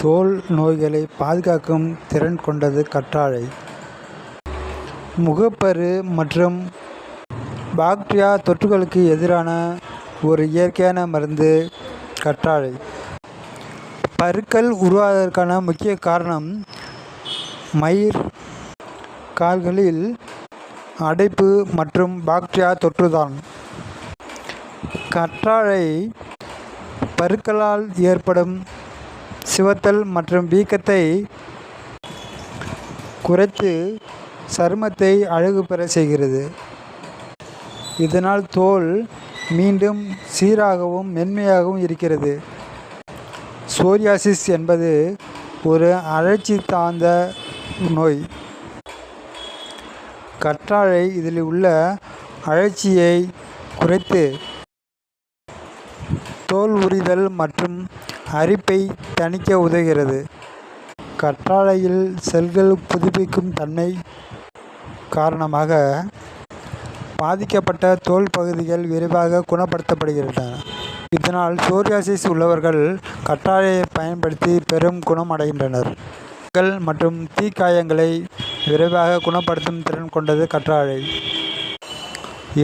தோல் நோய்களை பாதுகாக்கும் திறன் கொண்டது கற்றாழை. முகப்பரு மற்றும் பாக்டீரியா தொற்றுகளுக்கு எதிரான ஒரு இயற்கையான மருந்து கற்றாழை. பருக்கள் உருவாவதற்கான முக்கிய காரணம் மயிர் கால்களில் அடைப்பு மற்றும் பாக்டீரியா தொற்றுதான். கற்றாழை பருக்களால் ஏற்படும் சிவத்தல் மற்றும் வீக்கத்தை குறைத்து சருமத்தை அழகு பெற செய்கிறது. இதனால் தோல் மீண்டும் சீராகவும் மென்மையாகவும் இருக்கிறது. சோரியாசிஸ் என்பது ஒரு அழற்சி தாழ்ந்த நோய். கற்றாழை இதில் உள்ள அழற்சியை குறைத்து தோல் உரிதல் மற்றும் அரிப்பை தணிக்க உதவுகிறது. கற்றாழையில் செல்கள் புதுப்பிக்கும் தன்மை காரணமாக பாதிக்கப்பட்ட தோல் பகுதிகள் விரைவாக குணப்படுத்தப்படுகின்றன. இதனால் சோரியாசிஸ் உள்ளவர்கள் கற்றாழையை பயன்படுத்தி பெரும் குணம் அடைகின்றனர் மற்றும் தீக்காயங்களை விரைவாக குணப்படுத்தும் திறன் கொண்டது கற்றாழை.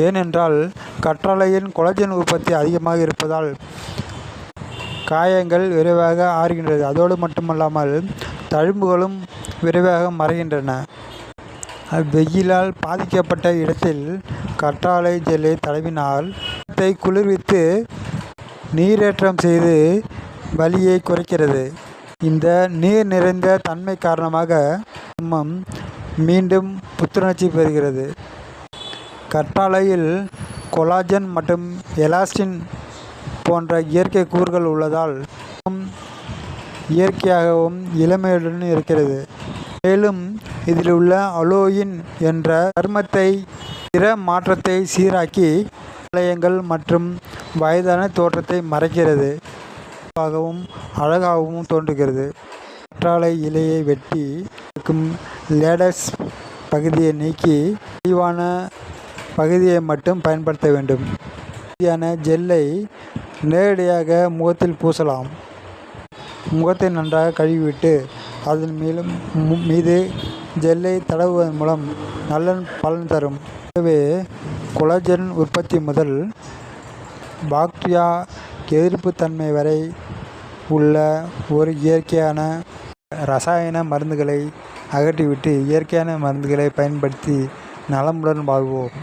ஏனென்றால் கற்றாழையின் கொலஜன் உற்பத்தி அதிகமாக இருப்பதால் காயங்கள் விரைவாக ஆறுகின்றது. அதோடு மட்டுமல்லாமல் தழும்புகளும் விரைவாக மறைகின்றன. வெயிலால் பாதிக்கப்பட்ட இடத்தில் கற்றாழை ஜெல்லை தடவினால் த்தை குளிர்வித்து நீரேற்றம் செய்து வலியை குறைக்கிறது. இந்த நீர் நிறைந்த தன்மை காரணமாக சருமம் மீண்டும் புத்துணர்ச்சி பெறுகிறது. கற்றாழையில் கொலாஜன் மற்றும் எலாஸ்டின் போன்ற இயற்கை கூறுகள் உள்ளதால் இயற்கையாகவும் இளமையுடன் இருக்கிறது. மேலும் இதில் உள்ள அலோயின் என்ற சருமத்தை நிற மாற்றத்தை சீராக்கி நிலையங்கள் மற்றும் வயதான தோற்றத்தை மறைக்கிறது. ஆகவும் அழகாகவும் தோன்றுகிறது. கற்றாழை இலையை வெட்டி இருக்கும் லேடஸ் பகுதியை நீக்கி தெளிவான பகுதியை மட்டும் பயன்படுத்த வேண்டும். ஜெல்லை நேரடியாக முகத்தில் பூசலாம். முகத்தை நன்றாக கழுவிவிட்டு அதன் மேலும் மீது ஜெல்லை தடவுவதன் மூலம் நல்ல பலன் தரும். எனவே கொலாஜன் உற்பத்தி முதல் பாக்டீரியா எதிர்ப்புத்தன்மை வரை உள்ள ஒரு இயற்கையான ரசாயன மருந்துகளை அகற்றிவிட்டு இயற்கையான மருந்துகளை பயன்படுத்தி நலமுடன் வாழ்வோம்.